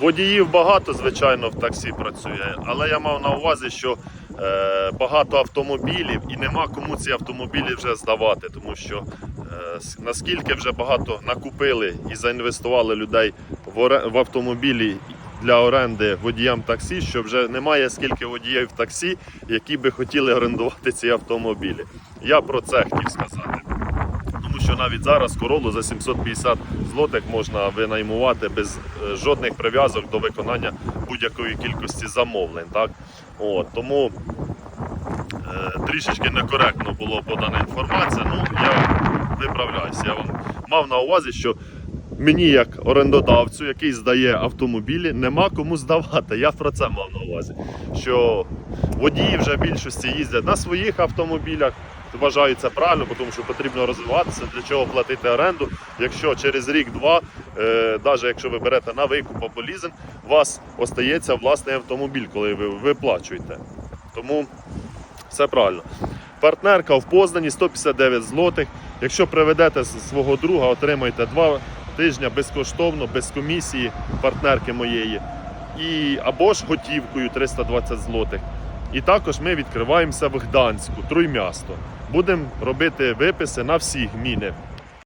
Водіїв багато, звичайно, в таксі працює, але я мав на увазі, що е, багато автомобілів і нема кому ці автомобілі вже здавати, тому що е, наскільки вже багато накупили і заінвестували людей в, в автомобілі для оренди водіям таксі, що вже немає скільки водіїв таксі, які би хотіли орендувати ці автомобілі. Я про це хотів сказати. Навіть зараз королу за 750 злотих можна винаймувати без е, жодних прив'язок до виконання будь-якої кількості замовлень. Так? От, тому е, трішечки некоректно було подана інформація. Ну, я виправляюся. Я вам мав на увазі, що мені, як орендодавцю, який здає автомобілі, нема кому здавати. Я про це мав на увазі. Що водії вже в більшості їздять на своїх автомобілях. Вважаю це правильно, тому що потрібно розвиватися, для чого платити оренду. Якщо через рік-два, е, навіть якщо ви берете на викуп або лізинг, у вас остається власний автомобіль, коли ви виплачуєте. Тому все правильно. Партнерка в Познані 159 злотих. Якщо приведете свого друга, отримаєте два тижні безкоштовно, без комісії партнерки моєї. І, або ж готівкою 320 злотих. І також ми відкриваємося в Гданську, Труймясто. Будемо робити виписи на всі гміни